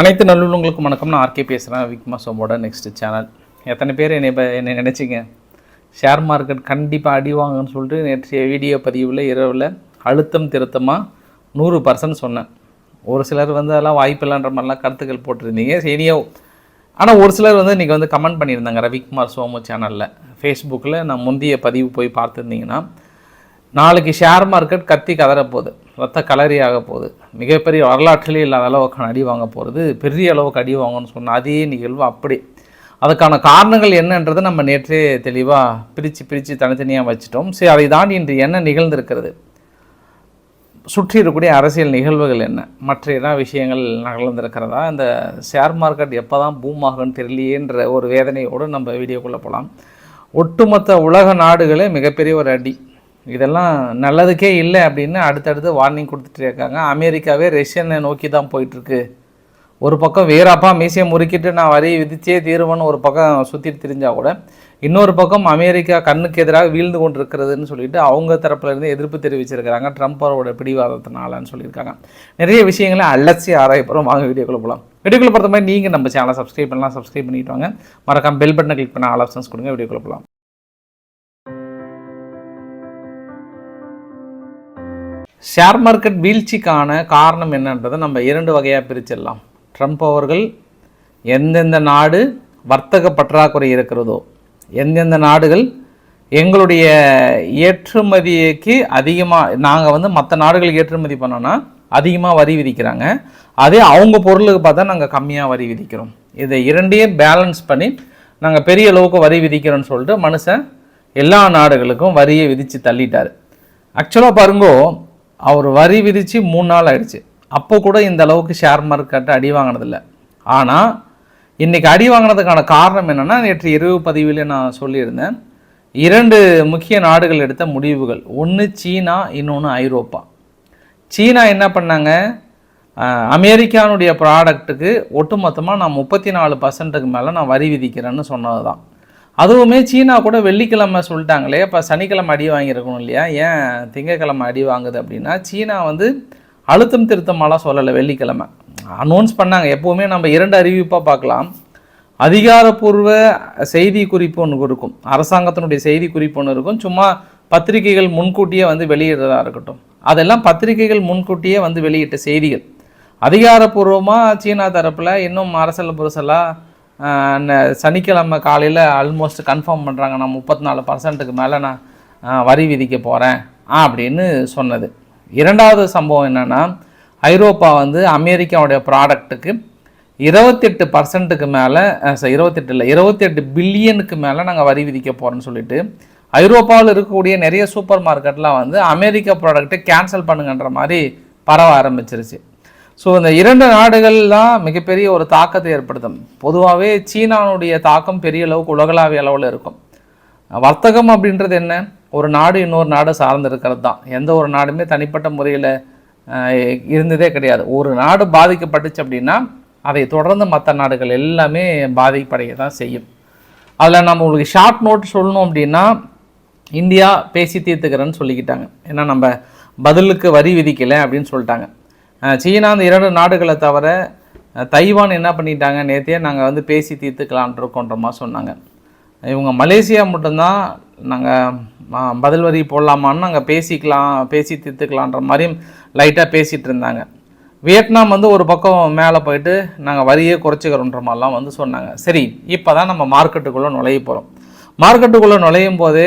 அனைத்து நல்லுள்ளவங்களுக்கும் வணக்கம். நான் ஆர்கே பேசுகிறேன் விக்மா சோமோட நெக்ஸ்ட் சேனல் எத்தனை பேர் என்னை இப்போ என்னை நினச்சிங்க? ஷேர் மார்க்கெட் கண்டிப்பாக அடி வாங்கன்னு சொல்லிட்டு நேற்றைய வீடியோ பதிவில் இரவில் அழுத்தம் திருத்தமாக நூறு பர்சன்ட் சொன்னேன். ஒரு சிலர் வந்து அதெல்லாம் வாய்ப்பில்லைன்ற மாதிரிலாம் கருத்துக்கள் போட்டிருந்தீங்க. சரியோ ஆனால் ஒரு சிலர் வந்து இன்றைக்கி வந்து கமெண்ட் பண்ணியிருந்தாங்க ரவிக்குமார் சோமு சேனலில் ஃபேஸ்புக்கில் நான் முந்தைய பதிவு போய் பார்த்துருந்தீங்கன்னா நாளைக்கு ஷேர் மார்க்கெட் கத்தி கதற போகுது ரத்த கலரி போகுது. மிகப்பெரிய வரலாற்றிலே இல்லாத அளவுக்கு அடி வாங்க போகிறது பெரிய அளவுக்கு அடி வாங்கணும்னு சொன்ன அதே நிகழ்வு அப்படி. அதுக்கான காரணங்கள் என்னன்றதை நம்ம நேற்றே தெளிவாக பிரித்து பிரித்து தனித்தனியாக வச்சுட்டோம். சரி அதை தாண்டி இன்று என்ன நிகழ்ந்திருக்கிறது? சுற்றி இருக்கக்கூடிய அரசியல் நிகழ்வுகள் என்ன? மற்ற என்ன விஷயங்கள் நகர்ந்திருக்கிறதா? இந்த ஷேர் மார்க்கெட் எப்போ தான் பூம் ஆகும்னு தெரியலையேன்ற ஒரு வேதனையோடு நம்ம வீடியோக்குள்ளே போகலாம் ஒட்டுமொத்த உலக நாடுகளே மிகப்பெரிய ஒரு அடி. இதெல்லாம் நல்லதுக்கே இல்லை அப்படின்னு அடுத்தடுத்து வார்னிங் கொடுத்துட்டே இருக்காங்க. அமெரிக்காவே ரஷ்யனை நோக்கி தான் போயிட்டுருக்கு. ஒரு பக்கம் வீராப்பா மீசையை முறுக்கிட்டு நான் வரி விதிச்சே தீருவேன்னு ஒரு பக்கம் சுற்றிட்டு திரிஞ்சால் கூட இன்னொரு பக்கம் அமெரிக்கா கண்ணுக்கு எதிராக வீழ்ந்து கொண்டு இருக்கிறதுன்னு சொல்லிட்டு அவங்க தரப்புலேருந்து எதிர்ப்பு தெரிவிச்சிருக்கிறாங்க. ட்ரம்ப் அவரோட பிடிவாதத்தினாலன்னு சொல்லியிருக்காங்க. நிறைய விஷயங்களை அலட்சி ஆராயப்புறம் வாங்க வீடியோக்குள்ள போகலாம் வீடியோக்குள்ள பொறுத்த மாதிரி நீங்கள் நம்ம சேனலை சப்ஸ்கிரைப் பண்ணலாம். சப்ஸ்கிரைப் பண்ணிட்டு வாங்க. மறக்காம பெல் பட்டனை கிளிக் பண்ண ஆல் ஆப்ஷன்ஸ் கொடுங்க. வீடியோக்குள்ள போகலாம் ஷேர் மார்க்கெட் வீழ்ச்சிக்கான காரணம் என்னன்றதை நம்ம இரண்டு வகையாக பிரிச்சிடலாம். ட்ரம்ப் அவர்கள் எந்தெந்த நாடு வர்த்தக பற்றாக்குறை இருக்கிறதோ எந்தெந்த நாடுகள் எங்களுடைய ஏற்றுமதிக்கு அதிகமாக நாங்கள் வந்து மற்ற நாடுகளுக்கு ஏற்றுமதி பண்ணோன்னா அதிகமாக வரி விதிக்கிறாங்க. அதே அவங்க பொருளுக்கு பார்த்தா நாங்கள் கம்மியாக வரி விதிக்கிறோம். இதை இரண்டையும் பேலன்ஸ் பண்ணி நாங்கள் பெரிய அளவுக்கு வரி விதிக்கிறோம்னு சொல்லிட்டு மனுஷன் எல்லா நாடுகளுக்கும் வரியை விதித்து தள்ளிட்டார். ஆக்சுவலாக பாருங்கோ அவர் வரி விதித்து மூணு நாள் ஆயிடுச்சு. அப்போ கூட இந்த அளவுக்கு ஷேர் மார்க்கெட்டை அடி வாங்கினதில்லை. ஆனால் இன்றைக்கி அடி வாங்கினதுக்கான காரணம் என்னென்னா நேற்று இரவு பதிவிலே நான் சொல்லியிருந்தேன். இரண்டு முக்கிய நாடுகள் எடுத்த முடிவுகள். ஒன்று சீனா இன்னொன்று ஐரோப்பா. சீனா என்ன பண்ணாங்க? அமெரிக்கானுடைய ப்ராடக்ட்டுக்கு ஒட்டுமொத்தமாக நான் முப்பத்தி நாலு பர்சன்ட்டுக்கு மேலே நான் வரி விதிக்கிறேன்னு சொன்னது தான் அதுவுமே சீனா கூட வெள்ளிக்கிழமை சொல்லிட்டாங்களே இப்போ சனிக்கிழமை அடி வாங்கியிருக்கணும் இல்லையா? ஏன் திங்கக்கிழமை அடி வாங்குது அப்படின்னா சீனா வந்து அழுத்தம் திருத்தமாலாம் சொல்லலை வெள்ளிக்கிழமை. அனௌன்ஸ் பண்ணாங்க. எப்போவுமே நம்ம இரண்டு அறிவிப்பாக பார்க்கலாம். அதிகாரப்பூர்வ செய்தி குறிப்பு ஒன்று இருக்கும் அரசாங்கத்தினுடைய செய்தி குறிப்பு ஒன்று இருக்கும். சும்மா பத்திரிகைகள் முன்கூட்டியே வந்து வெளியிடுறதா இருக்கட்டும். அதெல்லாம் பத்திரிகைகள் முன்கூட்டியே வந்து வெளியிட்ட செய்திகள். அதிகாரப்பூர்வமாக சீனா தரப்பில் இன்னும் அரசல் புரசலாக சனிக்கிழமை காலையில் ஆல்மோஸ்ட் கன்ஃபார்ம் பண்ணுறாங்க நான் முப்பத்தி நாலு பர்சன்ட்டுக்கு மேலே நான் வரி விதிக்க போகிறேன் அப்படின்னு சொன்னது. இரண்டாவது சம்பவம் என்னென்னா ஐரோப்பா வந்து அமெரிக்காவுடைய ப்ராடக்ட்டுக்கு இருபத்தெட்டு பர்சன்ட்டுக்கு மேலே இருபத்தெட்டு இல்லை இருபத்தெட்டு பில்லியனுக்கு மேலே நாங்கள் வரி விதிக்க போகிறோன்னு சொல்லிட்டு ஐரோப்பாவில் இருக்கக்கூடிய நிறைய சூப்பர் மார்க்கெட்லாம் வந்து அமெரிக்கா ப்ராடக்ட்டை கேன்சல் பண்ணுங்கன்ற மாதிரி பரவ ஆரம்பிச்சிருச்சு. ஸோ இந்த இரண்டு நாடுகள் தான் மிகப்பெரிய ஒரு தாக்கத்தை ஏற்படுத்தும். பொதுவாகவே சீனானுடைய தாக்கம் பெரிய அளவுக்கு உலகளாவிய அளவில் இருக்கும். வர்த்தகம் அப்படின்றது என்ன? ஒரு நாடு இன்னொரு நாடு சார்ந்து இருக்கிறது தான். எந்த ஒரு நாடுமே தனிப்பட்ட முறையில் இருந்ததே கிடையாது. ஒரு நாடு பாதிக்கப்பட்டுச்சு அப்படின்னா அதை தொடர்ந்து மற்ற நாடுகள் எல்லாமே பாதிப்படைய தான் செய்யும். அதில் நம்ம உங்களுக்கு ஷார்ட் நோட் சொல்லணும் அப்படின்னா இந்தியா பேசி தீர்த்துக்கிறேன்னு சொல்லிக்கிட்டாங்க. ஏன்னா நம்ம பதிலுக்கு வரி விதிக்கலை அப்படின்னு சொல்லிட்டாங்க. சீனா அந்த இரண்டு நாடுகளை தவிர தைவான் என்ன பண்ணிட்டாங்க? நேற்றே நாங்கள் வந்து பேசி தீர்த்துக்கலான் இருக்கோன்ற சொன்னாங்க. இவங்க மலேசியா மட்டும்தான் நாங்கள் பதில் வரி போடலாமான்னு நாங்கள் பேசிக்கலாம் பேசி தீர்த்துக்கலான்ற மாதிரியும் லைட்டாக பேசிகிட்டு இருந்தாங்க. வியட்நாம் வந்து ஒரு பக்கம் மேலே போயிட்டு நாங்கள் வரியே குறைச்சிக்கிறோன்ற மாதிரிலாம் வந்து சொன்னாங்க. சரி இப்போ தான் நம்ம மார்க்கெட்டுக்குள்ளே நுழைய போகிறோம் மார்க்கெட்டுக்குள்ளே நுழையும் போது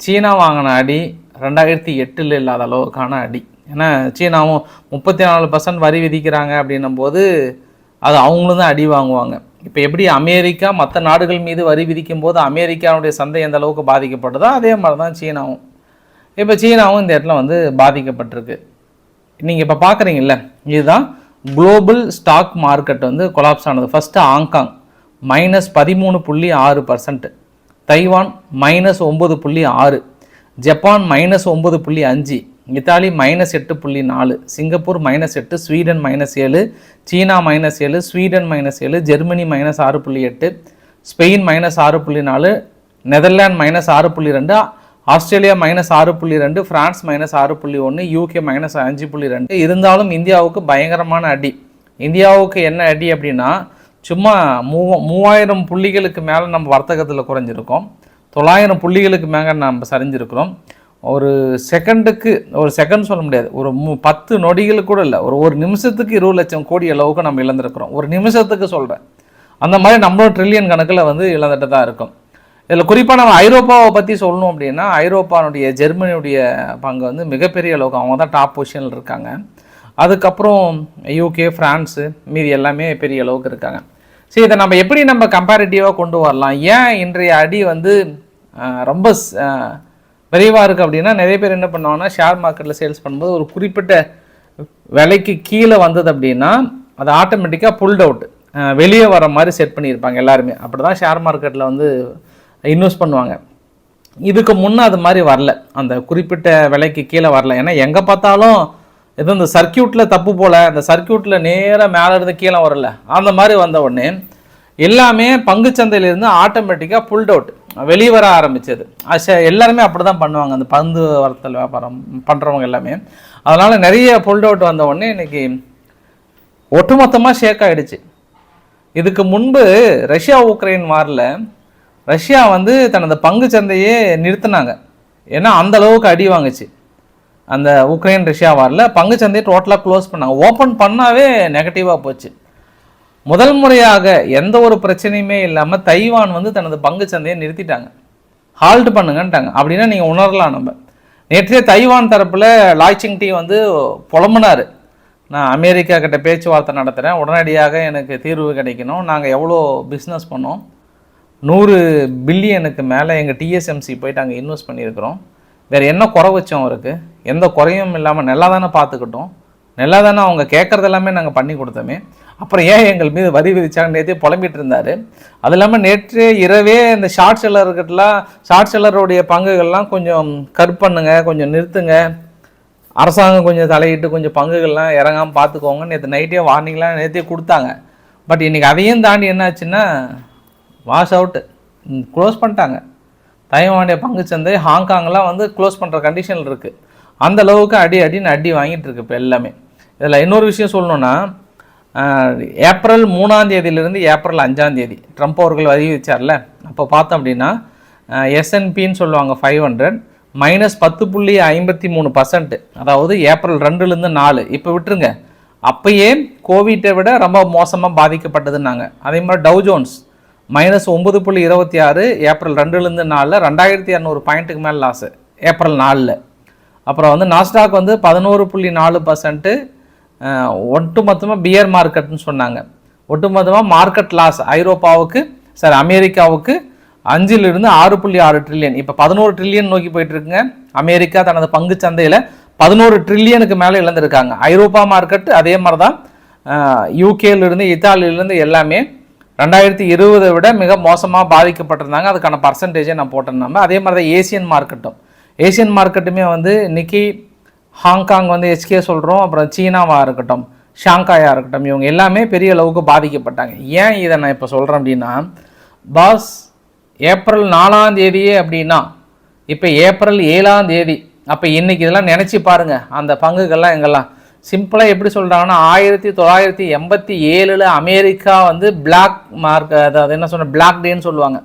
சீனா வாங்கின அடி ரெண்டாயிரத்தி எட்டில் இல்லாத அளவுக்கான அடி. ஏன்னா சீனாவும் முப்பத்தி நாலு பர்சன்ட் வரி விதிக்கிறாங்க அப்படின்னும் போது அது அவங்களும் தான் அடி வாங்குவாங்க. இப்போ எப்படி அமெரிக்கா மற்ற நாடுகள் மீது வரி விதிக்கும் போது அமெரிக்காவுடைய சந்தை எந்த அளவுக்கு பாதிக்கப்படுதோ அதே மாதிரி தான் சீனாவும். இப்போ சீனாவும் இந்த இடத்துல வந்து பாதிக்கப்பட்டிருக்கு. நீங்கள் இப்போ பார்க்குறீங்கல்ல இதுதான் குளோபல் ஸ்டாக் மார்க்கெட் வந்து கொலாப்ஸ் ஆனது. ஃபஸ்ட்டு ஹாங்காங் மைனஸ் பதிமூணு புள்ளி ஆறு பர்சன்ட் தைவான் மைனஸ் ஒம்பது புள்ளி ஆறு. ஜப்பான் மைனஸ் ஒம்பது புள்ளி அஞ்சு. இத்தாலி மைனஸ் எட்டு புள்ளி நாலு சிங்கப்பூர் மைனஸ் எட்டு ஸ்வீடன் மைனஸ் ஏழு சீனா மைனஸ் ஏழு ஸ்வீடன் மைனஸ் ஏழு ஜெர்மனி மைனஸ் ஆறு புள்ளி எட்டு ஸ்பெயின் மைனஸ் ஆறு புள்ளி நாலு நெதர்லாண்ட் மைனஸ் ஆறு புள்ளி ரெண்டு ஆஸ்திரேலியா மைனஸ் ஆறு புள்ளி ரெண்டு ஃப்ரான்ஸ் மைனஸ் ஆறு புள்ளி ஒன்று யூகே மைனஸ் அஞ்சு புள்ளி ரெண்டு. இருந்தாலும் இந்தியாவுக்கு பயங்கரமான அடி. இந்தியாவுக்கு என்ன அடி அப்படின்னா சும்மா மூ மூவாயிரம் புள்ளிகளுக்கு மேலே நம்ம வர்த்தகத்தில் குறைஞ்சிருக்கோம். தொள்ளாயிரம் புள்ளிகளுக்கு மேலே நம்ம சரிஞ்சிருக்கிறோம். ஒரு செகண்டுக்கு ஒரு செகண்ட் சொல்ல முடியாது. ஒரு மு பத்து நொடிகள் கூட இல்லை. ஒரு ஒரு நிமிஷத்துக்கு இருபது லட்சம் கோடி அளவுக்கு நம்ம இழந்திருக்கிறோம். ஒரு நிமிஷத்துக்கு சொல்கிறேன் அந்த மாதிரி நம்மளும் ட்ரில்லியன் கணக்கில் வந்து இழந்துட்டு தான் இருக்கும். இதில் குறிப்பாக நம்ம ஐரோப்பாவை பற்றி சொல்லணும் அப்படின்னா ஐரோப்பானுடைய ஜெர்மனியுடைய பங்கு வந்து மிகப்பெரிய அளவுக்கு அவங்க தான் டாப் பொசிஷனில் இருக்காங்க. அதுக்கப்புறம் யூகே ஃப்ரான்ஸு மீதி எல்லாமே பெரிய அளவுக்கு இருக்காங்க. சரி இதை நம்ம எப்படி நம்ம கம்பேரிட்டிவாக கொண்டு வரலாம்? ஏன் இன்றைய அடி வந்து ரொம்ப விரைவாக இருக்குது அப்படின்னா நிறைய பேர் என்ன பண்ணுவாங்கன்னா ஷேர் மார்க்கெட்டில் சேல்ஸ் பண்ணும்போது ஒரு குறிப்பிட்ட விலைக்கு கீழே வந்தது அப்படின்னா அது ஆட்டோமேட்டிக்காக புல்ட் அவுட் வெளியே வர மாதிரி செட் பண்ணியிருப்பாங்க எல்லாருமே. அப்படி தான் ஷேர் மார்க்கெட்டில் வந்து இன்வெஸ்ட் பண்ணுவாங்க. இதுக்கு முன்னே அது மாதிரி வரல. அந்த குறிப்பிட்ட விலைக்கு கீழே வரல. ஏன்னா எங்கே பார்த்தாலும் எதுவும் இந்த சர்க்கியூட்டில் தப்பு போல் அந்த சர்க்கியூட்டில் நேராக மேலே இருந்து கீழே வரல. அந்த மாதிரி வந்த உடனே எல்லாமே பங்குச்சந்தையிலேருந்து ஆட்டோமேட்டிக்காக புல்ட் அவுட் வெளியே வர ஆரம்பிச்சது. எல்லாருமே அப்படி தான் பண்ணுவாங்க. அந்த பந்து வர்த்தல் வியாபாரம் பண்ணுறவங்க எல்லாமே. அதனால் நிறைய புல்ட் அவுட் வந்த உடனே இன்னைக்கு ஒட்டுமொத்தமாக ஷேக் ஆகிடுச்சு இதுக்கு முன்பு ரஷ்யா உக்ரைன் வாரில் ரஷ்யா வந்து தனது பங்கு சந்தையே நிறுத்தினாங்க. ஏன்னா அந்த அளவுக்கு அடி வாங்குச்சு. அந்த உக்ரைன் ரஷ்யா வாரில் பங்கு சந்தையை டோட்டலாக க்ளோஸ் பண்ணாங்க. ஓப்பன் பண்ணாவே நெகட்டிவாக போச்சு. முதல் முறையாக எந்த ஒரு பிரச்சனையுமே இல்லாமல் தைவான் வந்து தனது பங்கு சந்தையை நிறுத்திட்டாங்க. ஹால்ட் பண்ணுங்கன்ட்டாங்க. அப்படின்னா நீங்கள் உணரலாம் நம்ம. நேற்றே தைவான் தரப்பில் லாய்ச்சிங் டீ வந்து புலம்புனார். நான் அமெரிக்கா கிட்ட பேச்சுவார்த்தை நடத்துகிறேன் உடனடியாக எனக்கு தீர்வு கிடைக்கணும். நாங்கள் எவ்வளோ பிஸ்னஸ் பண்ணோம்? நூறு பில்லியனுக்கு மேலே எங்கள் டிஎஸ்எம்சி போயிட்டு அங்கே இன்வெஸ்ட் பண்ணியிருக்கிறோம். வேறு என்ன குறை வச்சோம் அவருக்கு? எந்த குறையும் இல்லாமல் நல்லா தானே பார்த்துக்கிட்டோம். நல்லா தானே அவங்க கேட்குறது எல்லாமே நாங்கள் பண்ணி கொடுத்தோமே. அப்புறம் ஏன் எங்கள் மீது வரி விதிச்சாங்க? நேற்றே புலம்பிட்டு இருந்தார். அது இல்லாமல் நேற்று இரவே இந்த ஷார்ட் செல்லர்கிட்டலாம் ஷார்ட் செல்லருடைய பங்குகள்லாம் கொஞ்சம் கட் பண்ணுங்க கொஞ்சம் நிறுத்துங்க. அரசாங்கம் கொஞ்சம் தலையிட்டு கொஞ்சம் பங்குகள்லாம் இறங்காமல் பார்த்துக்கோங்க நேற்று நைட்டே வார்னிங்லாம் நேற்றே கொடுத்தாங்க. பட் இன்றைக்கி அதையும் தாண்டி என்னாச்சுன்னா வாஷ் அவுட்டு க்ளோஸ் பண்ணிட்டாங்க. தைவானுடைய பங்குச்சந்தை ஹாங்காங்லாம் வந்து க்ளோஸ் பண்ணுற கண்டிஷனில் இருக்குது அந்த அளவுக்கு அடி அடின்னு அடி வாங்கிட்டு இருக்கு இப்போ எல்லாமே. இதில் இன்னொரு விஷயம் சொல்லணுன்னா ஏப்ரல் மூணாம் தேதியிலிருந்து ஏப்ரல் அஞ்சாம் தேதி. ட்ரம்ப் அவர்கள் அறிவிச்சார்ல அப்போ பார்த்தோம் அப்படின்னா எஸ்என்பின்னு சொல்லுவாங்க ஃபைவ் ஹண்ட்ரட் மைனஸ் பத்து புள்ளி ஐம்பத்தி மூணு பர்சன்ட் அதாவது ஏப்ரல் ரெண்டுலேருந்து நாலு. இப்போ விட்டுருங்க. அப்பயே கோவிட்டை விட ரொம்ப மோசமாக பாதிக்கப்பட்டதுன்னாங்க. அதே மாதிரி டவு ஜோன்ஸ் மைனஸ் ஒம்பது புள்ளி இருபத்தி ஆறு ஏப்ரல் ரெண்டுலேருந்து நாலில் ரெண்டாயிரத்தி இரநூறு பாயிண்ட்டுக்கு மேலே லாஸு ஏப்ரல் நாலில். அப்புறம் வந்து நாஸ்டாக் வந்து பதினோரு புள்ளி நாலு பர்சன்ட்டு ஒட்டு மொத்தமாக பியர் மார்க்கெட்னு சொன்னாங்க. ஒட்டுமொத்தமாக மார்க்கெட் லாஸ் ஐரோப்பாவுக்கு சாரி அமெரிக்காவுக்கு அஞ்சிலிருந்து ஆறு புள்ளி ஆறு ட்ரில்லியன் இப்போ பதினோரு ட்ரில்லியன் நோக்கி போயிட்டு இருக்குங்க அமெரிக்கா தனது பங்கு சந்தையில் பதினோரு ட்ரில்லியனுக்கு மேலே இழந்திருக்காங்க. ஐரோப்பா மார்க்கெட் அதே மாதிரி தான் யூகேலேருந்து இத்தாலியிலேருந்து எல்லாமே ரெண்டாயிரத்தி இருபதை விட மிக மோசமாக பாதிக்கப்பட்டிருந்தாங்க. அதுக்கான பர்சன்டேஜை நான் போட்டேன் நம்ம அதே மாதிரி தான் ஏசியன் மார்க்கெட்டும் ஏசியன் மார்க்கெட்டுமே வந்து இன்றைக்கி ஹாங்காங் வந்து எச்கே சொல்கிறோம் அப்புறம் சீனாவாக இருக்கட்டும் ஷாங்காயாக இருக்கட்டும் இவங்க எல்லாமே பெரிய அளவுக்கு பாதிக்கப்பட்டாங்க. ஏன் இதை நான் இப்போ சொல்கிறேன் அப்படின்னா பாஸ் ஏப்ரல் நாலாம் தேதியே அப்படின்னா இப்போ ஏப்ரல் ஏழாம் தேதி அப்போ இன்றைக்கி இதெல்லாம் நினச்சி பாருங்கள் அந்த பங்குகள்லாம் எங்கெல்லாம். சிம்பிளாக எப்படி சொல்கிறாங்கன்னா ஆயிரத்தி தொள்ளாயிரத்தி எண்பத்தி ஏழில் அமெரிக்கா வந்து பிளாக் மார்க் அதாவது என்ன சொன்ன பிளாக் டேன்னு சொல்லுவாங்க.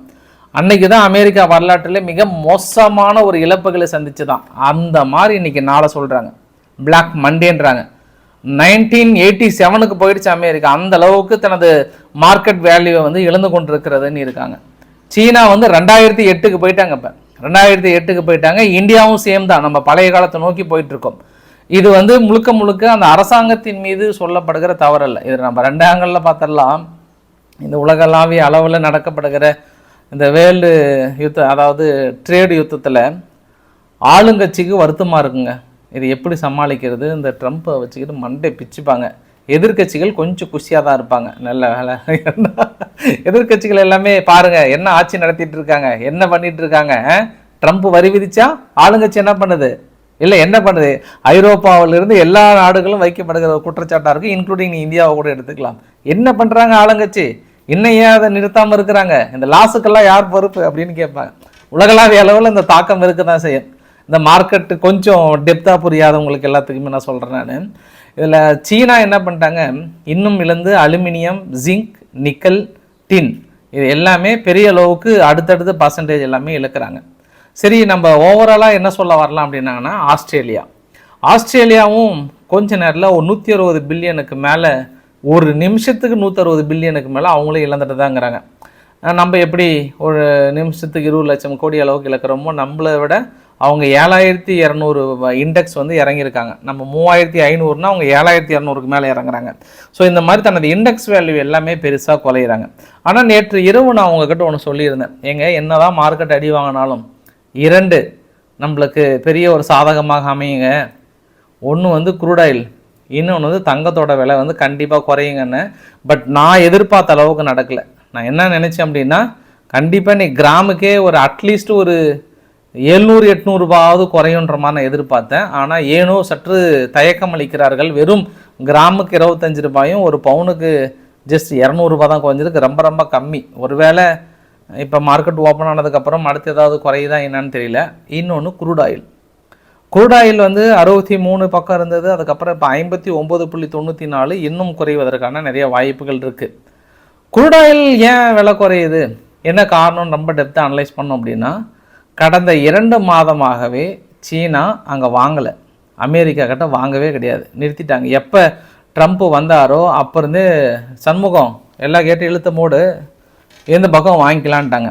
அன்னைக்கு தான் அமெரிக்கா வரலாற்றில் மிக மோசமான ஒரு இழப்புகளை சந்திச்சு தான் அந்த மாதிரி இன்னைக்கு நாளை சொல்கிறாங்க பிளாக் மண்டேன்றாங்க நைன்டீன் எயிட்டி செவனுக்கு போயிடுச்சு அமெரிக்கா. அந்த அளவுக்கு தனது மார்க்கெட் வேல்யூவை வந்து இழந்து கொண்டிருக்கிறதுன்னு இருக்காங்க. சீனா வந்து ரெண்டாயிரத்தி எட்டுக்கு போயிட்டாங்க இப்போ. ரெண்டாயிரத்தி எட்டுக்கு போயிட்டாங்க. இந்தியாவும் சேம் தான் நம்ம பழைய காலத்தை நோக்கி போயிட்டுருக்கோம். இது வந்து முழுக்க முழுக்க அந்த அரசாங்கத்தின் மீது சொல்லப்படுகிற தவறல்ல. இது நம்ம ரெண்டு ஆங்கிளில் பார்த்தரலாம் இந்த உலகளாவிய அளவில் நடக்கப்படுகிற இந்த வேர்ல்டு யுத்தம் அதாவது ட்ரேடு யுத்தத்தில் ஆளுங்கட்சிக்கு வருத்தமாக இருக்குங்க. இது எப்படி சமாளிக்கிறது? இந்த ட்ரம்ப்பை வச்சுக்கிட்டு மண்டை பிச்சுப்பாங்க. எதிர்க்கட்சிகள் கொஞ்சம் குஷியாக தான் இருப்பாங்க. நல்ல வேலை. எதிர்க்கட்சிகள் எல்லாமே பாருங்க என்ன ஆட்சி நடத்திட்டு இருக்காங்க? என்ன பண்ணிட்டு இருக்காங்க? ட்ரம்ப் வரி விதிச்சா ஆளுங்கட்சி என்ன பண்ணுது? இல்லை என்ன பண்ணுது? ஐரோப்பாவிலிருந்து எல்லா நாடுகளும் வைக்கப்படுகிற குற்றச்சாட்டாக இருக்குது இன்க்ளூடிங் இந்தியாவை கூட எடுத்துக்கலாம். என்ன பண்ணுறாங்க ஆளுங்கட்சி? இன்னும் ஏன் அதை நிறுத்தாமல் இருக்கிறாங்க? இந்த லாஸுக்கெல்லாம் யார் பொறுப்பு? அப்படின்னு கேட்பாங்க. உலகளாவிய அளவில் இந்த தாக்கம் இருக்க தான் செய்யும். இந்த மார்க்கெட்டு கொஞ்சம் டெப்த்தாக புரியாதவங்களுக்கு எல்லாத்துக்குமே நான் சொல்கிறேன் நான். இதில் சீனா என்ன பண்ணிட்டாங்க? இன்னும் இழந்து அலுமினியம் ஜிங்க் நிக்கல் டின் இது எல்லாமே பெரிய அளவுக்கு அடுத்தடுத்து பர்சன்டேஜ் எல்லாமே இழுக்கிறாங்க. சரி நம்ம ஓவராலாக என்ன சொல்ல வரலாம் அப்படின்னாங்கன்னா ஆஸ்திரேலியா. ஆஸ்திரேலியாவும் கொஞ்ச நேரத்தில் ஒரு நூற்றி அறுபது பில்லியனுக்கு மேலே ஒரு நிமிஷத்துக்கு நூற்றறுபது பில்லியனுக்கு மேலே அவங்களே இழந்துட்டு தாங்கிறாங்க நம்ம எப்படி ஒரு நிமிஷத்துக்கு இருபது லட்சம் கோடி அளவுக்கு இழக்கிறோமோ நம்மளை விட அவங்க ஏழாயிரத்தி இரநூறு இண்டெக்ஸ் வந்து இறங்கியிருக்காங்க. நம்ம மூவாயிரத்தி ஐநூறுனா அவங்க ஏழாயிரத்தி இரநூறுக்கு மேலே இறங்குறாங்க. ஸோ இந்த மாதிரி தனது இண்டெக்ஸ் வேல்யூ எல்லாமே பெருசாக குறையிறாங்க ஆனால் நேற்று இரவு நான் உங்ககிட்ட ஒன்று சொல்லியிருந்தேன். ஏங்க என்னதான் மார்க்கெட் அடி வாங்கினாலும் இரண்டு நம்மளுக்கு பெரிய ஒரு சாதகமாக அமையுங்க. ஒன்று வந்து குரூட் ஆயில் இன்னொன்று வந்து தங்கத்தோட விலை வந்து கண்டிப்பாக குறையுங்கன்னு. பட் நான் எதிர்பார்த்த அளவுக்கு நடக்கலை. நான் என்ன நினச்சேன் அப்படின்னா கண்டிப்பாக நீ கிராமுக்கே ஒரு அட்லீஸ்ட் ஒரு எழுநூறு எட்நூறுபாவது குறையுன்ற மாதிரி நான் எதிர்பார்த்தேன். ஆனால் ஏனோ சற்று தயக்கம் அளிக்கிறார்கள். வெறும் கிராமுக்கு இருபத்தஞ்சு ரூபாயும் ஒரு பவுனுக்கு ஜஸ்ட் இரநூறுபா தான் குறைஞ்சிருக்கு. ரொம்ப ரொம்ப கம்மி. ஒருவேளை இப்போ மார்க்கெட் ஓப்பன் ஆனதுக்கப்புறம் அடுத்து ஏதாவது குறையுதா என்னன்னு தெரியல. இன்னொன்று குரூட் ஆயில் குருடாயில் வந்து அறுபத்தி மூணு பக்கம் இருந்தது அதுக்கப்புறம் இப்போ ஐம்பத்தி ஒம்பது புள்ளி தொண்ணூற்றி நாலு இன்னும் குறைவதற்கான நிறைய வாய்ப்புகள் இருக்குது குருடாயில் ஏன் விலை குறையுது? என்ன காரணம் ரொம்ப டெப்த்தாக அனலைஸ் பண்ணோம் அப்படின்னா கடந்த இரண்டு மாதமாகவே சீனா அங்கே வாங்கலை. அமெரிக்கா கிட்ட வாங்கவே கிடையாது. நிறுத்திட்டாங்க. எப்போ ட்ரம்ப் வந்தாரோ அப்போ இருந்து சண்முகம் எல்லா கேட்டு இழுத்த மூடு எந்த பக்கம் வாங்கிக்கலான்ட்டாங்க.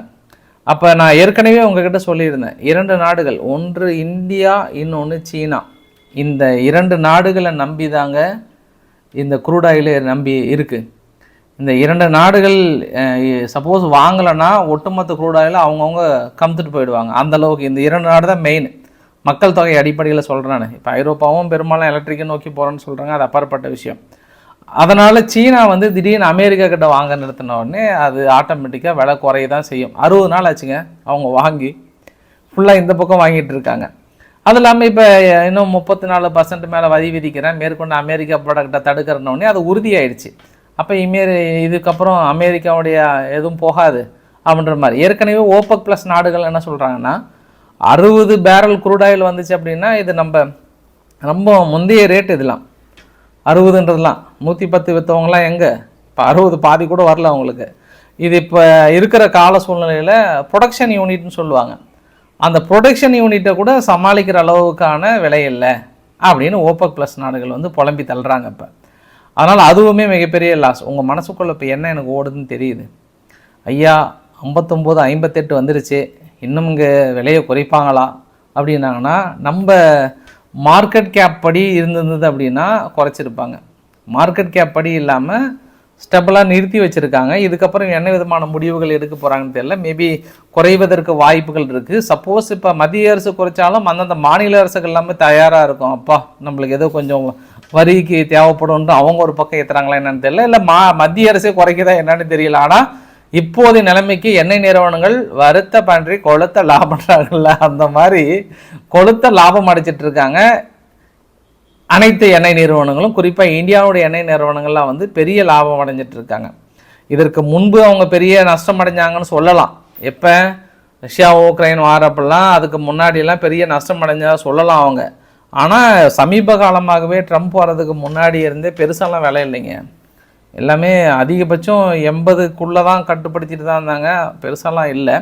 அப்போ நான் ஏற்கனவே உங்ககிட்ட சொல்லியிருந்தேன். இரண்டு நாடுகள் ஒன்று இந்தியா இன்னொன்று சீனா. இந்த இரண்டு நாடுகளை நம்பி தாங்க இந்த crude நம்பி இருக்குது இந்த இரண்டு நாடுகள் சப்போஸ் வாங்கலைன்னா ஒட்டுமொத்த crude அவங்கவுங்க கமுத்துட்டு போயிடுவாங்க. அந்தளவுக்கு இந்த இரண்டு நாடு தான் மெயின் மக்கள் தொகை அடிப்படையில் சொல்கிறேன் இப்போ ஐரோப்பாவும் பெரும்பாலும் எலக்ட்ரிக்கை நோக்கி போகிறேன்னு சொல்கிறாங்க அது அப்பாற்பட்ட விஷயம். அதனால் சீனா வந்து திடீர்னு அமெரிக்கா கிட்ட வாங்க நிறுத்தின உடனே அது ஆட்டோமேட்டிக்காக விலை குறைய தான் செய்யும். அறுபது நாள் ஆச்சுங்க. அவங்க வாங்கி ஃபுல்லாக இந்த பக்கம் வாங்கிட்டு இருக்காங்க. அது இல்லாமல் இப்போ இன்னும் முப்பத்தி நாலு பர்சன்ட் மேலே வரி விதிக்கிறேன். மேற்கொண்டு அமெரிக்கா ப்ராடக்ட்டை தடுக்கிறனோடனே அது உறுதியாயிடுச்சு. அப்போ இமேரி இதுக்கப்புறம் அமெரிக்காவுடைய எதுவும் போகாது அப்படின்ற மாதிரி. ஏற்கனவே ஓபக் ப்ளஸ் நாடுகள் என்ன சொல்கிறாங்கன்னா அறுபது பேரல் குரூடாயில் வந்துச்சு அப்படின்னா இது நம்ம ரொம்ப முந்தைய ரேட் இதெல்லாம். அறுபதுன்றதுலாம். நூற்றி பத்து விற்றவங்களாம் எங்கே? இப்போ அறுபது பாதி கூட வரல அவங்களுக்கு. இது இப்போ இருக்கிற கால சூழ்நிலையில் ப்ரொடக்ஷன் யூனிட்னு சொல்லுவாங்க. அந்த ப்ரொடக்ஷன் யூனிட்டை கூட சமாளிக்கிற அளவுக்கான விலை இல்லை அப்படின்னு ஓபக் ப்ளஸ் நாடுகள் வந்து புலம்பி தள்ளுறாங்க இப்போ. அதனால் அதுவுமே மிகப்பெரிய லாஸ் உங்கள் மனசுக்குள்ளே இப்போ என்ன எனக்கு ஓடுதுன்னு தெரியுது. ஐயா ஐம்பத்தொம்போது ஐம்பத்தெட்டு வந்துருச்சு. இன்னும் இங்கே விலையை குறைப்பாங்களா? அப்படின்னாங்கன்னா நம்ம மார்க்கெட் கேப் படி இருந்திருந்தது அப்படின்னா குறைச்சிருப்பாங்க. மார்க்கெட் கேப் படி இல்லாமல் ஸ்டெபிளாக நிறுத்தி வச்சுருக்காங்க. இதுக்கப்புறம் என்ன விதமான முடிவுகள் எடுக்க போகிறாங்கன்னு தெரியல. மேபி குறைவதற்கு வாய்ப்புகள் இருக்குது சப்போஸ் இப்போ மத்திய அரசு குறைச்சாலும் அந்தந்த மாநில அரசுகள் எல்லாமே தயாராக இருக்கும். அப்பா நம்மளுக்கு ஏதோ கொஞ்சம் வரிக்கு தேவைப்படும்னு அவங்க ஒரு பக்கம் ஏற்றுறாங்களா என்னன்னு தெரியல. இல்லை மா மத்திய அரசே குறைக்குதா என்னன்னு தெரியல. ஆனால் இப்போதைய நிலைமைக்கு எண்ணெய் நிறுவனங்கள் வருத்த பன்றி கொளுத்த லாபம்ன்றாங்கல்ல அந்த மாதிரி கொளுத்த லாபம் அடைச்சிட்டு இருக்காங்க. அனைத்து எண்ணெய் நிறுவனங்களும் குறிப்பாக இந்தியாவுடைய எண்ணெய் நிறுவனங்கள்லாம் வந்து பெரிய லாபம் அடைஞ்சிட்டு இருக்காங்க இதற்கு முன்பு அவங்க பெரிய நஷ்டம் அடைஞ்சாங்கன்னு சொல்லலாம். எப்போ? ரஷ்யா உக்ரைன் வாரப்பெல்லாம் அதுக்கு முன்னாடியெல்லாம் பெரிய நஷ்டம் அடைஞ்சா சொல்லலாம் அவங்க. ஆனால் சமீப காலமாகவே ட்ரம்ப் வர்றதுக்கு முன்னாடி இருந்தே பெருசாலாம் விலை இல்லைங்க. எல்லாமே அதிகபட்சம் எண்பதுக்குள்ளே தான் கட்டுப்படுத்திட்டு தான் இருந்தாங்க. பெருசாலாம் இல்லை.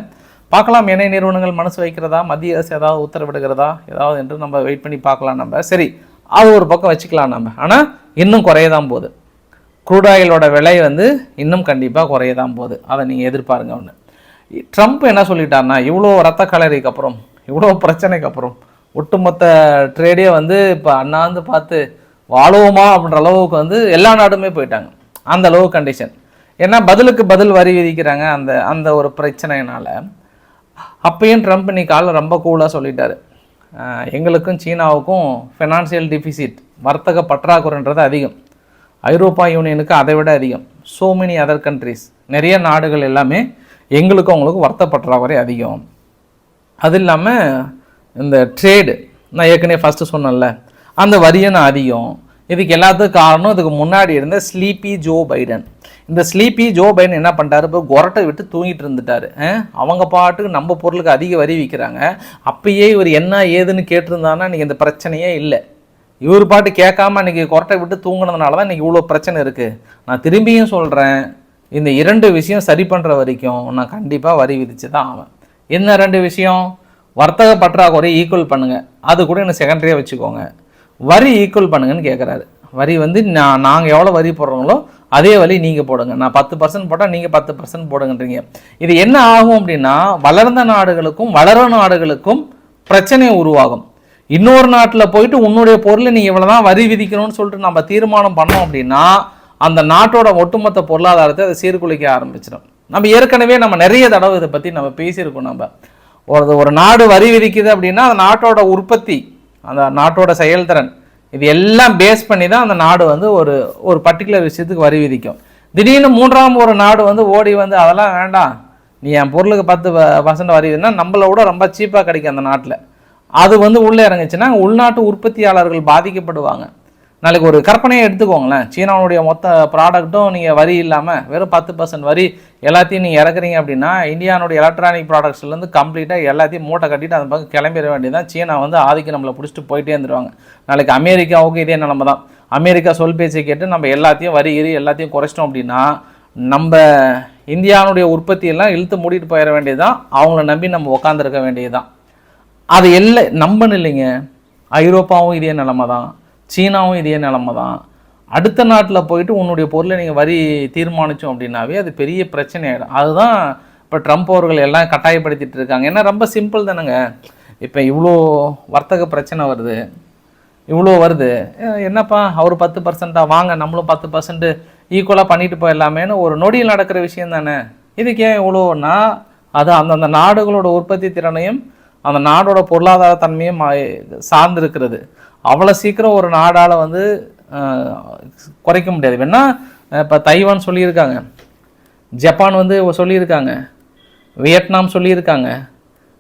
பார்க்கலாம் எண்ணெய் நிறுவனங்கள் மனசு வைக்கிறதா? மத்திய அரசு ஏதாவது உத்தரவிடுகிறதா? ஏதாவது என்று நம்ம வெயிட் பண்ணி பார்க்கலாம் நம்ம. சரி அது ஒரு பக்கம் வச்சுக்கலாம் நம்ம ஆனால் இன்னும் குறைய தான் போகுது. crude ஆயிலோட விலை வந்து இன்னும் கண்டிப்பாக குறைய தான் போகுது. அதை நீங்கள் எதிர்பாருங்க ஒன்று ட்ரம்ப் என்ன சொல்லிட்டாருன்னா இவ்வளோ ரத்த கலரிக்கு அப்புறம் இவ்வளோ பிரச்சனைக்கு அப்புறம் ஒட்டுமொத்த ட்ரேடே வந்து இப்போ அண்ணாந்து பார்த்து வாழுவோமா அப்படின்ற அளவுக்கு வந்து எல்லா நாடுமே போயிட்டாங்க. அந்த அளவு கண்டிஷன் ஏன்னா பதிலுக்கு பதில் வரி விதிக்கிறாங்க அந்த அந்த ஒரு பிரச்சனையினால். அப்பயும் ட்ரம்ப் இன்னைக்கு காலைல ரொம்ப கூலாக சொல்லிட்டாரு. எங்களுக்கும் சீனாவுக்கும் ஃபினான்சியல் டிஃபிசிட் வர்த்தக பற்றாக்குறைன்றது அதிகம். ஐரோப்பா யூனியனுக்கு அதை விட அதிகம். ஸோ மெனி அதர் கண்ட்ரிஸ் நிறைய நாடுகள் எல்லாமே எங்களுக்கும் அவங்களுக்கும் வர்த்தக பற்றாக்குறை அதிகம். அது இல்லாமல் இந்த ட்ரேடு நான் ஏற்கனவே ஃபஸ்ட்டு சொன்னேன்ல அந்த வரியும் அதிகம். இதுக்கு எல்லாத்துக்கும் காரணம் இதுக்கு முன்னாடி இருந்த ஸ்லீப்பி ஜோ பைடன் இந்த ஸ்லீப்பி ஜோ பைடன் என்ன பண்ணிட்டாரு? இப்போ கொரட்டை விட்டு தூங்கிட்டு இருந்துட்டாரு. அவங்க பாட்டுக்கு நம்ம பொருளுக்கு அதிக வரி விற்கிறாங்க அப்பயே இவர் என்ன ஏதுன்னு கேட்டிருந்தான்னா இன்றைக்கி இந்த பிரச்சனையே இல்லை. இவர் பாட்டு கேட்காம இன்றைக்கி கொரட்டை விட்டு தூங்கினதுனால தான் இன்றைக்கி இவ்வளோ பிரச்சனை இருக்குது நான் திரும்பியும் சொல்கிறேன் இந்த இரண்டு விஷயம் சரி பண்ணுற வரைக்கும் நான் கண்டிப்பாக வரி விதித்து தான் ஆவேன். என்ன ரெண்டு விஷயம்? வர்த்தக பற்றாக்குறை ஈக்குவல் பண்ணுங்கள் அது கூட எனக்கு செகண்டரியாக வச்சுக்கோங்க. வரி ஈக்குவல் பண்ணுங்கன்னு கேட்குறாரு வரி வந்து நான் நாங்கள் எவ்வளோ வரி போடுறோங்களோ அதே வழி நீங்கள் போடுங்க. நான் பத்து பர்சன்ட் போட்டால் நீங்கள் பத்து பர்சன்ட் போடுங்கன்றீங்க. இது என்ன ஆகும் அப்படின்னா வளர்ந்த நாடுகளுக்கும் வளர நாடுகளுக்கும் பிரச்சனை உருவாகும். இன்னொரு நாட்டில் போயிட்டு உன்னுடைய பொருளை நீ இவ்வளோ தான் வரி விதிக்கணும்னு சொல்லிட்டு நம்ம தீர்மானம் பண்ணோம் அப்படின்னா அந்த நாட்டோட ஒட்டுமொத்த பொருளாதாரத்தை அதை சீர்குலைக்க ஆரம்பிச்சிடும். நம்ம ஏற்கனவே நம்ம நிறைய தடவை இதை பற்றி நம்ம பேசியிருக்கோம் நம்ம. ஒரு ஒரு நாடு வரி விதிக்குது அப்படின்னா அந்த நாட்டோட உற்பத்தி அந்த நாட்டோட செயல்திறன் இது எல்லாம் பேஸ் பண்ணி தான் அந்த நாடு வந்து ஒரு ஒரு பர்டிகுலர் விஷயத்துக்கு வரி விதிக்கும். திடீர்னு மூன்றாம் ஒரு நாடு வந்து ஓடி வந்து அதெல்லாம் வேண்டாம். நீ என் பொருளுக்கு பத்து பர்சன்ட் வரி விதினா நம்மளை விட ரொம்ப சீப்பாக கிடைக்கும் அந்த நாட்டில். அது வந்து உள்ளே இறங்குச்சுன்னா உள்நாட்டு உற்பத்தியாளர்கள் பாதிக்கப்படுவாங்க. நாளைக்கு ஒரு கற்பனையை எடுத்துக்கோங்களேன். சீனாவுடைய மொத்த ப்ராடக்ட்டும் நீங்கள் வரி இல்லாமல் வெறும் பத்து பர்சன்ட் வரி எல்லாத்தையும் நீங்கள் இறக்குறீங்க அப்படின்னா இந்தியானுடைய எலக்ட்ரானிக் ப்ராடக்ட்ஸ்லேருந்து கம்ப்ளீட்டாக எல்லாத்தையும் மூட்டை கட்டிட்டு அந்த பக்கம் கிளம்பிட வேண்டியதான் சீனா வந்து ஆதிக்கு நம்மளை பிடிச்சிட்டு போயிட்டே இருந்துருவாங்க. நாளைக்கு அமெரிக்காவுக்கு இதே நிலமை தான். அமெரிக்கா சொல் பேச்சை கேட்டு நம்ம எல்லாத்தையும் வரி இரு எல்லாத்தையும் குறைச்சிட்டோம் அப்படின்னா நம்ம இந்தியாவுடைய உற்பத்தியெல்லாம் இழுத்து மூடிட்டு போயிட வேண்டியதுதான். அவங்கள நம்பி நம்ம உட்காந்துருக்க வேண்டியதுதான். அது இல்லை நம்பணும் இல்லைங்க. ஐரோப்பாவும் இதே நிலமை தான். சீனாவும் இதே நிலமை தான் அடுத்த நாட்டில் போயிட்டு உன்னுடைய பொருளை நீங்கள் வரி தீர்மானித்தோம் அப்படின்னாவே அது பெரிய பிரச்சனை ஆகிடும் அதுதான் இப்போ ட்ரம்ப் அவர்கள் எல்லாம் கட்டாயப்படுத்திட்டு இருக்காங்க. ஏன்னா ரொம்ப சிம்பிள் தானேங்க. இப்போ இவ்வளோ வர்த்தக பிரச்சனை வருது. இவ்வளோ வருது. என்னப்பா அவர் பத்து பர்சண்ட்டாக வாங்க நம்மளும் பத்து பர்சன்ட்டு ஈக்குவலாக பண்ணிட்டு போயிடலாமேன்னு ஒரு நொடியில் நடக்கிற விஷயம் தானே. இதுக்கு ஏன் இவ்வளோன்னா அது அந்தந்த நாடுகளோட உற்பத்தி திறனையும் அந்த நாடோட பொருளாதார தன்மையும் சார்ந்திருக்கிறது. அவ்வளோ சீக்கிரம் ஒரு நாடால் வந்து குறைக்க முடியாது. வேணா இப்போ தைவான் சொல்லியிருக்காங்க. ஜப்பான் வந்து சொல்லியிருக்காங்க. வியட்நாம் சொல்லியிருக்காங்க.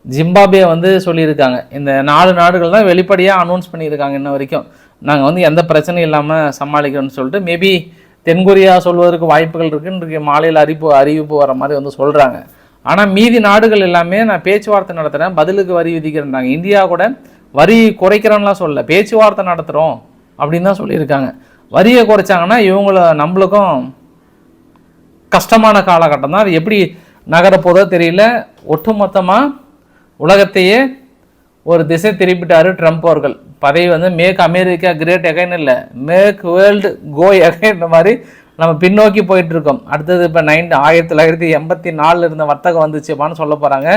ஜிம்பாபே வந்து சொல்லியிருக்காங்க. இந்த நாலு நாடுகள் தான் வெளிப்படையாக அனௌன்ஸ் பண்ணியிருக்காங்க இன்ன வரைக்கும். நாங்கள் வந்து எந்த பிரச்சனையும் இல்லாமல் சமாளிக்கிறோம்னு சொல்லிட்டு மேபி தென்கொரியா சொல்வதற்கு வாய்ப்புகள் இருக்குன்னு மாலையில் அறிவிப்பு அறிவிப்பு வர மாதிரி வந்து சொல்கிறாங்க ஆனால் மீதி நாடுகள் எல்லாமே நான் பேச்சுவார்த்தை நடத்துகிறேன் பதிலுக்கு வரி விதிக்கிறேன்றாங்க. இந்தியா கூட வரி குறைக்கிறோன்னுலாம் சொல்லல. பேச்சுவார்த்தை நடத்துகிறோம் அப்படின்னு தான் சொல்லியிருக்காங்க. வரியை குறைச்சாங்கன்னா இவங்கள நம்மளுக்கும் கஷ்டமான காலகட்டம் தான். அது எப்படி நகரப்போதோ தெரியல. ஒட்டுமொத்தமாக உலகத்தையே ஒரு திசை திருப்பிட்டார் ட்ரம்ப் அவர்கள். பதவி வந்து மேக் அமெரிக்கா கிரேட் எகைன் இல்லை. மேக் வேர்ல்டு கோ எகைன்ற மாதிரி நம்ம பின்னோக்கி போயிட்டுருக்கோம். அடுத்தது இப்போ நைன் ஆயிரத்தி தொள்ளாயிரத்தி எண்பத்தி நாலில் இருந்த வர்த்தகம் வந்துச்சுப்பான்னு சொல்ல போகிறாங்க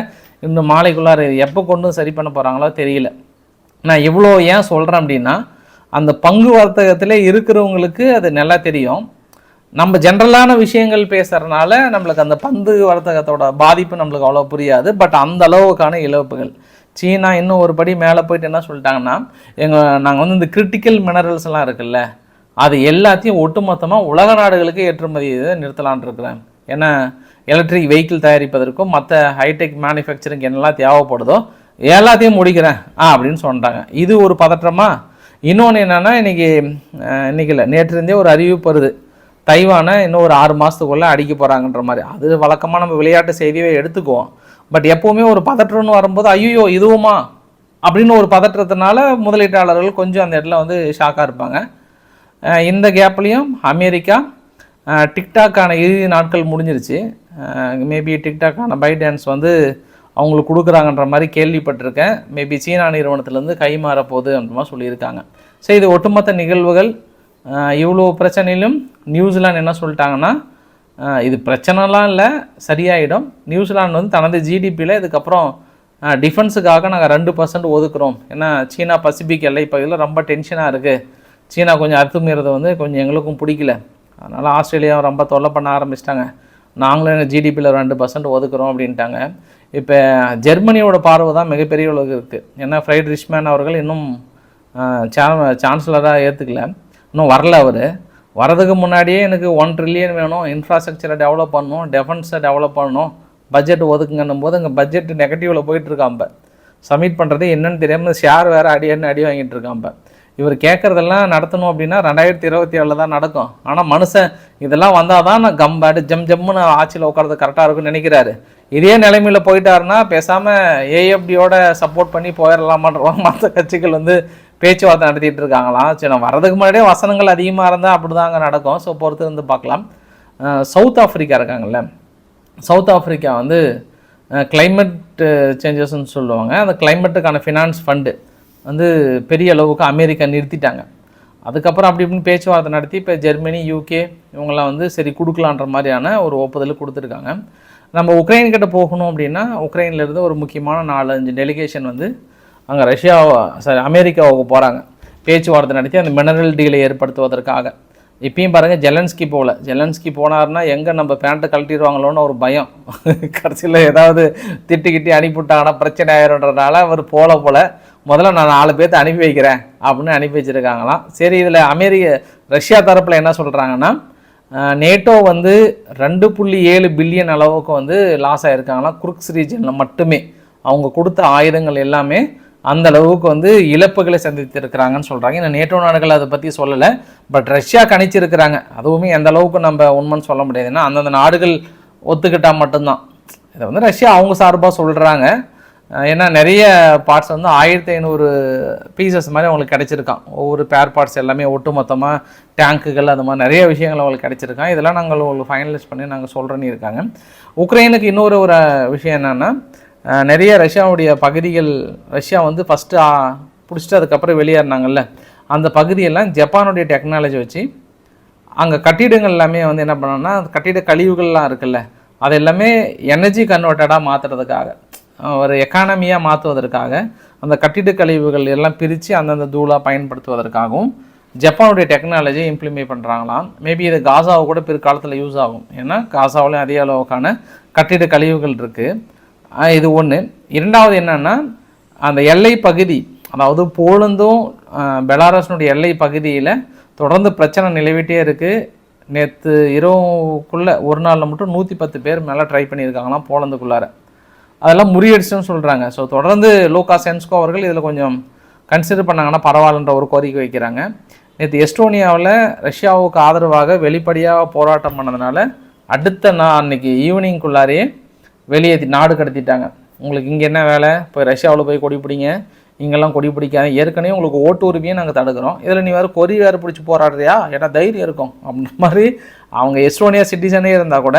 இன்னும் மாலைக்குள்ளார எப்போ கொண்டு சரி பண்ண போகிறாங்களோ தெரியல. நான் இவ்வளோ ஏன் சொல்கிறேன் அப்படின்னா அந்த பங்கு வர்த்தகத்தில் இருக்கிறவங்களுக்கு அது நல்லா தெரியும். நம்ம ஜென்ரலான விஷயங்கள் பேசுகிறனால நம்மளுக்கு அந்த பந்து வர்த்தகத்தோட பாதிப்பு நம்மளுக்கு அவ்வளோ புரியாது. பட் அந்த அளவுக்கான இழப்புகள். சீனா இன்னும் ஒரு படி மேலே போயிட்டு என்ன சொல்லிட்டாங்கன்னா எங்கள் நாங்கள் வந்து இந்த கிரிட்டிக்கல் மினரல்ஸ் எல்லாம் இருக்குல்ல அது எல்லாத்தையும் ஒட்டுமொத்தமாக உலக நாடுகளுக்கு ஏற்றுமதி நிறுத்தலான் இருக்கிறேன். ஏன்னா எலக்ட்ரிக் வெஹிக்கிள் தயாரிப்பதற்கும் மற்ற ஹைடெக் மேனுஃபேக்சரிங் என்னெல்லாம் தேவைப்படுதோ எல்லாத்தையும் முடிக்கிறேன் ஆ அப்படின்னு சொன்னாங்க இது ஒரு பதற்றமா? இன்னொன்று என்னென்னா இன்றைக்கி இன்றைக்கி இல்லை நேற்றிருந்தே ஒரு அறிவிப்பு வருது தைவானை இன்னும் ஒரு ஆறு மாதத்துக்குள்ளே அடிக்க போகிறாங்கன்ற மாதிரி. அது வழக்கமாக நம்ம விளையாட்டு செய்தியை எடுத்துக்குவோம். பட் எப்போவுமே ஒரு பதற்றம்னு வரும்போது ஐயோ இதுவுமா? அப்படின்னு ஒரு பதற்றத்தினால முதலீட்டாளர்கள் கொஞ்சம் அந்த இடத்துல வந்து ஷாக்காக இருப்பாங்க. இந்த கேப்லேயும் அமெரிக்கா டிக்டாக்கான இறுதி நாட்கள் முடிஞ்சிருச்சு. மேபி டிக்டாக்கான பை டான்ஸ் வந்து அவங்களுக்கு கொடுக்குறாங்கன்ற மாதிரி கேள்விப்பட்டிருக்கேன். மேபி சீனா நிறுவனத்திலேருந்து கை மாறப்போகுது அப்படின்ற சொல்லியிருக்காங்க. ஸோ இது ஒட்டுமொத்த நிகழ்வுகள் இவ்வளோ பிரச்சனையிலும் நியூசிலாந்து என்ன சொல்லிட்டாங்கன்னா இது பிரச்சனைலாம் இல்லை சரியாயிடும். நியூசிலாந்து வந்து தனது ஜிடிபியில் இதுக்கப்புறம் டிஃபென்ஸுக்காக நாங்கள் ரெண்டு பர்சன்ட் ஒதுக்குறோம். ஏன்னா சீனா பசிபிக் எல்லை பகுதியில் ரொம்ப டென்ஷனாக இருக்குது சீனா கொஞ்சம் அத்துமீறதை வந்து கொஞ்சம் எங்களுக்கும் பிடிக்கல. அதனால் ஆஸ்திரேலியாவை ரொம்ப தொல்லை பண்ண ஆரம்பிச்சிட்டாங்க. நாங்களும் எங்கள் ஜிடிபியில் ரெண்டு பர்சன்ட் ஒதுக்குறோம் அப்படின்ட்டாங்க. இப்போ ஜெர்மனியோட பார்வை தான் மிகப்பெரிய அளவுக்கு இருக்குது ஏன்னா ஃப்ரைட் ரிஷ்மேன் அவர்கள் இன்னும் சான்சலராக ஏற்றுக்கல இன்னும் வரல அவர். வரதுக்கு முன்னாடியே எனக்கு ஒன் ட்ரில்லியன் வேணும். இன்ஃப்ராஸ்ட்ரக்சரை டெவலப் பண்ணணும். டெஃபென்ஸை டெவலப் பண்ணணும். பட்ஜெட் ஒதுக்குங்கன்னும் போது இங்கே பட்ஜெட் நெகட்டிவில் போயிட்டுருக்காம்ப சப்மிட் பண்ணுறது என்னென்னு தெரியாமல் ஷேர் வேறு அடி என்ன அடி வாங்கிட்டு இருக்காம்ப இவர் கேட்குறதெல்லாம் நடத்தணும் அப்படின்னா ரெண்டாயிரத்தி இருபத்தி ஏழில் தான் நடக்கும். ஆனால் மனுஷன் இதெல்லாம் வந்தால் தான் நான் கம்பாடு ஜம் ஜம்முன்னு ஆட்சியில் உட்காரது கரெக்டாக இருக்கும்னு நினைக்கிறாரு. இதே நிலைமையில் போயிட்டாருன்னா பேசாமல் ஏஎஃப்டியோட சப்போர்ட் பண்ணி போயிடலாமான்றவங்க மற்ற கட்சிகள் வந்து பேச்சுவார்த்தை நடத்திட்டு இருக்காங்களாம் சரி நான் வர்றதுக்கு முன்னாடியே வசனங்கள் அதிகமாக இருந்தால் அப்படி தாங்க நடக்கும். ஸோ பொறுத்து இருந்து பார்க்கலாம். சவுத் ஆஃப்ரிக்கா இருக்காங்கல்ல. சவுத் ஆஃப்ரிக்கா வந்து கிளைமேட் சேஞ்சஸ்ன்னு சொல்லுவாங்க. அந்த கிளைமேட்டுக்கான ஃபினான்ஸ் ஃபண்டு வந்து பெரிய அளவுக்கு அமெரிக்கா நிறுத்திட்டாங்க. அதுக்கப்புறம் அப்படி இப்படின்னு பேச்சுவார்த்தை நடத்தி இப்போ ஜெர்மனி யூகே இவங்கெல்லாம் வந்து சரி கொடுக்கலான்ற மாதிரியான ஒரு ஒப்புதல் கொடுத்துருக்காங்க. நம்ம உக்ரைன் கிட்ட போகணும் அப்படின்னா உக்ரைன்லேருந்து ஒரு முக்கியமான நாலஞ்சு டெலிகேஷன் வந்து அங்கே ரஷ்யா சாரி அமெரிக்காவுக்கு போகிறாங்க பேச்சுவார்த்தை நடத்தி அந்த மினரல் டீலை ஏற்படுத்துவதற்காக. இப்பயும் பாருங்கள் ஜெலன்ஸ்கி போகல ஜெலன்ஸ்கி போனாருன்னா எங்கே நம்ம பேண்ட்டை கழட்டிடுவாங்களோன்னு ஒரு பயம். கடைசியில் ஏதாவது திட்டிக்கிட்டி அனுப்பிவிட்டாங்கன்னா பிரச்சனை ஆயிருன்றதுனால அவர் போல போல முதல்ல நான் நாலு பேர்த்த அனுப்பி வைக்கிறேன் அப்படின்னு அனுப்பி வச்சுருக்காங்களாம். சரி இதில் அமெரிக்க ரஷ்யா தரப்பில் என்ன சொல்கிறாங்கன்னா நேட்டோ வந்து ரெண்டு புள்ளி ஏழு பில்லியன் அளவுக்கு வந்து லாஸ் ஆகிருக்காங்கன்னா குருக்ஸ் ரீஜனில் மட்டுமே அவங்க கொடுத்த ஆயுதங்கள் எல்லாமே அந்த அளவுக்கு வந்து இழப்புகளை சந்தித்திருக்கிறாங்கன்னு சொல்கிறாங்க ஏன்னா நேட்டோ நாடுகள் அதை பற்றி சொல்லலை. பட் ரஷ்யா கணிச்சிருக்கிறாங்க. அதுவுமே எந்த அளவுக்கு நம்ம உண்மைன்னு சொல்ல முடியாது. ஏன்னா அந்தந்த நாடுகள் ஒத்துக்கிட்டால் மட்டும்தான். இதை வந்து ரஷ்யா அவங்க சார்பாக சொல்கிறாங்க ஏன்னா நிறைய பார்ட்ஸ் வந்து ஆயிரத்தி ஐநூறு பீசஸ் மாதிரி அவங்களுக்கு கிடச்சிருக்கான். ஒவ்வொரு பேர் பார்ட்ஸ் எல்லாமே ஒட்டு மொத்தமாக டேங்க்குகள் அது மாதிரி நிறைய விஷயங்கள் அவங்களுக்கு கிடச்சிருக்கான். இதெல்லாம் நாங்கள் உங்களுக்கு ஃபைனலைஸ் பண்ணி நாங்கள் சொல்கிறேன்னு இருக்காங்க. உக்ரைனுக்கு இன்னொரு ஒரு விஷயம் என்னென்னா நிறைய ரஷ்யாவுடைய பகுதிகள் ரஷ்யா வந்து ஃபஸ்ட்டு பிடிச்சிட்டு அதுக்கப்புறம் வெளியேறினாங்கல்ல. அந்த பகுதியெல்லாம் ஜப்பானுடைய டெக்னாலஜி வச்சு அங்கே கட்டிடங்கள் எல்லாமே வந்து என்ன பண்ணோன்னா கட்டிட கழிவுகள்லாம் இருக்குல்ல அது எல்லாமே எனர்ஜி கன்வெர்ட்டடாக மாற்றுறதுக்காக ஒரு எக்கானமியாக மாற்றுவதற்காக அந்த கட்டிட கழிவுகள் எல்லாம் பிரித்து அந்தந்த தூளாக பயன்படுத்துவதற்காகவும் ஜப்பானுடைய டெக்னாலஜியை இம்ப்ளிமெண்ட் பண்ணுறாங்களாம் மேபி இது காசாவை கூட பிற்காலத்தில் யூஸ் ஆகும். ஏன்னா காசாவிலையும் அதே அளவுக்கான கட்டிட கழிவுகள் இருக்குது இது ஒன்று இரண்டாவது என்னென்னா அந்த எல்லை பகுதி அதாவது போலந்தும் அஹ், பெலாரஸினுடைய எல்லை பகுதியில் தொடர்ந்து பிரச்சனை நிலவிட்டே இருக்குது நேற்று இரவுக்குள்ளே ஒரு நாளில் மட்டும் நூற்றி பத்து பேர் மேலே ட்ரை பண்ணியிருக்காங்களாம் போலந்துக்குள்ளார. அதெல்லாம் முறியடிச்சுன்னு சொல்கிறாங்க ஸோ தொடர்ந்து லூகா சென்ஸ்கோ அவர்கள் இதில் கொஞ்சம் கன்சிடர் பண்ணாங்கன்னா பரவாயில்லன்ற ஒரு கோரிக்கை வைக்கிறாங்க. நேற்று எஸ்டோனியாவில் ரஷ்யாவுக்கு ஆதரவாக வெளிப்படையாக போராட்டம் பண்ணதுனால அடுத்த நான் அன்னைக்கு ஈவினிங்குள்ளாரே வெளியேற்றி நாடு கடத்திட்டாங்க. உங்களுக்கு இங்கே என்ன வேலை? போய் ரஷ்யாவில் போய் கொடி பிடிங்க. இங்கெல்லாம் கொடி பிடிக்காது. ஏற்கனவே உங்களுக்கு ஓட்டு உரிமையை நாங்கள் தடுக்கிறோம். இதில் நீ வேறு கொரி வேறு பிடிச்சி போராடுறியா? ஏன்னா தைரியம் இருக்கும். அப்படின்ற மாதிரி அவங்க எஸ்டோனியா சிட்டிசனே இருந்தால் கூட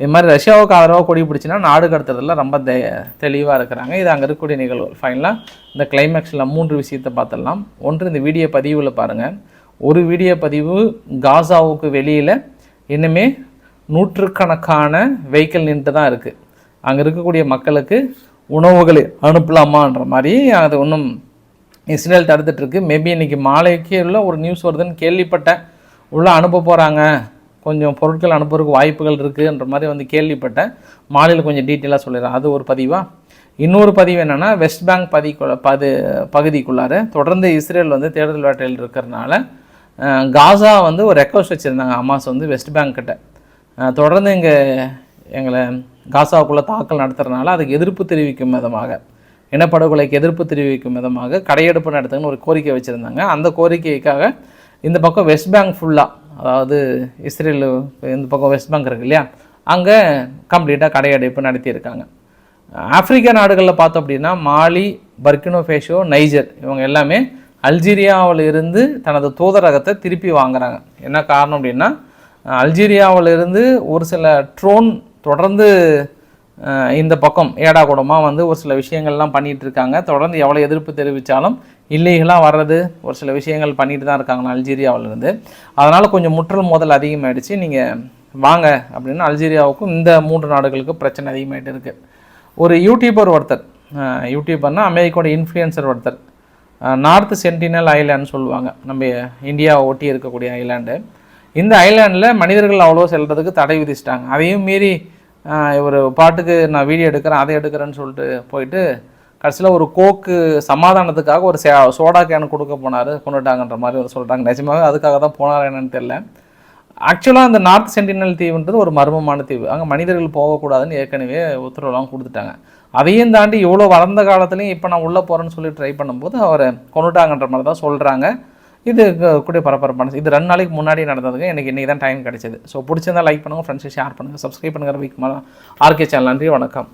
இது மாதிரி ரஷ்யாவுக்கு ஆதரவாக கொடி பிடிச்சினா நாடு கடத்துறதுல ரொம்ப தெ தெளிவாக இருக்கிறாங்க. இது அங்கே இருக்கக்கூடிய நிகழ்வு. ஃபைனலாக இந்த கிளைமேக்ஸில் மூன்று விஷயத்தை பார்த்துடலாம். ஒன்று இந்த வீடியோ பதிவில் பாருங்கள் ஒரு வீடியோ பதிவு காசாவுக்கு வெளியில் இன்னுமே நூற்றுக்கணக்கான வெஹிக்கிள் நின்று தான் இருக்குது அங்கே இருக்கக்கூடிய மக்களுக்கு உணவுகளை அனுப்பலாமான்ற மாதிரி அது ஒன்றும் இஸ்ரேல் தடுத்துட்ருக்கு மேபி இன்னைக்கு மாலைக்கே உள்ள ஒரு நியூஸ் வருதுன்னு கேள்விப்பட்டேன். உள்ளே அனுப்ப போகிறாங்க கொஞ்சம் பொருட்கள் அனுப்புறதுக்கு வாய்ப்புகள் இருக்குன்ற மாதிரி வந்து கேள்விப்பட்டேன். மாலையில் கொஞ்சம் டீட்டெயிலாக சொல்லிடுறேன். அது ஒரு பதிவாக இன்னொரு பதிவு என்னென்னா வெஸ்ட் பேங்க் பதிக்குள்ள பது பகுதிக்குள்ளார தொடர்ந்து இஸ்ரேல் வந்து தேடுதல் வேட்டையில் இருக்கிறதுனால காசா வந்து ஒரு ரெக்வஸ்ட் வச்சுருந்தாங்க. அமாஸ் வந்து வெஸ்ட் பேங்க் கிட்ட. தொடர்ந்து இங்கே எங்களை காசாவுக்குள்ளே தாக்கல் நடத்துறதுனால அதுக்கு எதிர்ப்பு தெரிவிக்கும் விதமாக இனப்படுகொலைக்கு எதிர்ப்பு தெரிவிக்கும் விதமாக கடையெடுப்பு நடத்துங்கன்னு ஒரு கோரிக்கை வச்சுருந்தாங்க. அந்த கோரிக்கைக்காக இந்த பக்கம் வெஸ்ட் பேங்க் ஃபுல்லாக அதாவது இஸ்ரேல் இந்த பக்கம் வெஸ்ட் பேங்க் இருக்கு இல்லையா? அங்கே கம்ப்ளீட்டாக கடையடைப்பு நடத்தியிருக்காங்க. ஆப்பிரிக்க நாடுகளில் பார்த்தோம் அப்படின்னா மாலி பர்கினோ ஃபேஷோ நைஜர் இவங்க எல்லாமே அல்ஜீரியாவில் இருந்து தனது தூதரகத்தை திருப்பி வாங்குறாங்க. என்ன காரணம் அப்படின்னா அல்ஜீரியாவில் இருந்து ஒரு சில ட்ரோன் தொடர்ந்து இந்த பக்கம் ஏடா கூடமாக வந்து ஒரு சில விஷயங்கள்லாம் பண்ணிகிட்டு இருக்காங்க தொடர்ந்து எவ்வளோ எதிர்ப்பு தெரிவித்தாலும் இல்லீகலாக வர்றது ஒரு சில விஷயங்கள் பண்ணிட்டு தான் இருக்காங்க அல்ஜீரியாவிலேருந்து. அதனால் கொஞ்சம் முற்றல் மோதல் அதிகமாயிடுச்சு. நீங்கள் வாங்க அப்படின்னு அல்ஜீரியாவுக்கும் இந்த மூன்று நாடுகளுக்கு பிரச்சனை அதிகமாகிட்டு இருக்குது ஒரு யூடியூபர் ஒருத்தர் யூடியூபர்னால் அமெரிக்காவோட இன்ஃப்ளூயன்சர் ஒருத்தர் நார்த் சென்டினல் ஐலாண்ட் சொல்லுவாங்க. நம்ம இந்தியாவை ஒட்டி இருக்கக்கூடிய ஐலாண்டு இந்த ஐலாண்டில் மனிதர்கள் அவ்வளோ செல்கிறதுக்கு தடை விதிச்சிட்டாங்க. அதையும் மீறி இவர் பாட்டுக்கு நான் வீடியோ எடுக்கிறேன் அதை எடுக்கிறேன்னு சொல்லிட்டு போயிட்டு கடைசியில் ஒரு கோக்கு சமாதானத்துக்காக ஒரு சே சோடா கேன் கொடுக்க போனார் கொண்டுட்டாங்கன்ற மாதிரி ஒரு சொல்கிறாங்க நிஜமாகவே அதுக்காக தான் போனார் என்னன்னு தெரில ஆக்சுவலாக அந்த நார்த் சென்டினல் தீவுன்றது ஒரு மர்மமான தீவு. அங்கே மனிதர்கள் போகக்கூடாதுன்னு ஏற்கனவே உத்தரவுலாம் கொடுத்துட்டாங்க. அதையும் தாண்டி இவ்வளோ வளர்ந்த காலத்துலேயும் இப்போ நான் உள்ளே போகிறேன்னு சொல்லி ட்ரை பண்ணும்போது அவரை கொண்டுட்டாங்கன்ற மாதிரி தான் சொல்கிறாங்க இது கூட பரபரப்பான இது ரெண்டு நாளைக்கு முன்னாடி நடந்ததுங்க. எனக்கு இன்றைக்கி தான் டைம் கிடைச்சது. ஸோ பிடிச்சிருந்தா லைக் பண்ணுங்கள் ஃப்ரெண்ட்ஸை ஷேர் பண்ணுங்கள் சப்ஸ்கிரைப் பண்ணுங்கள் வீக் ஆர்கே சேனல் நன்றி வணக்கம்.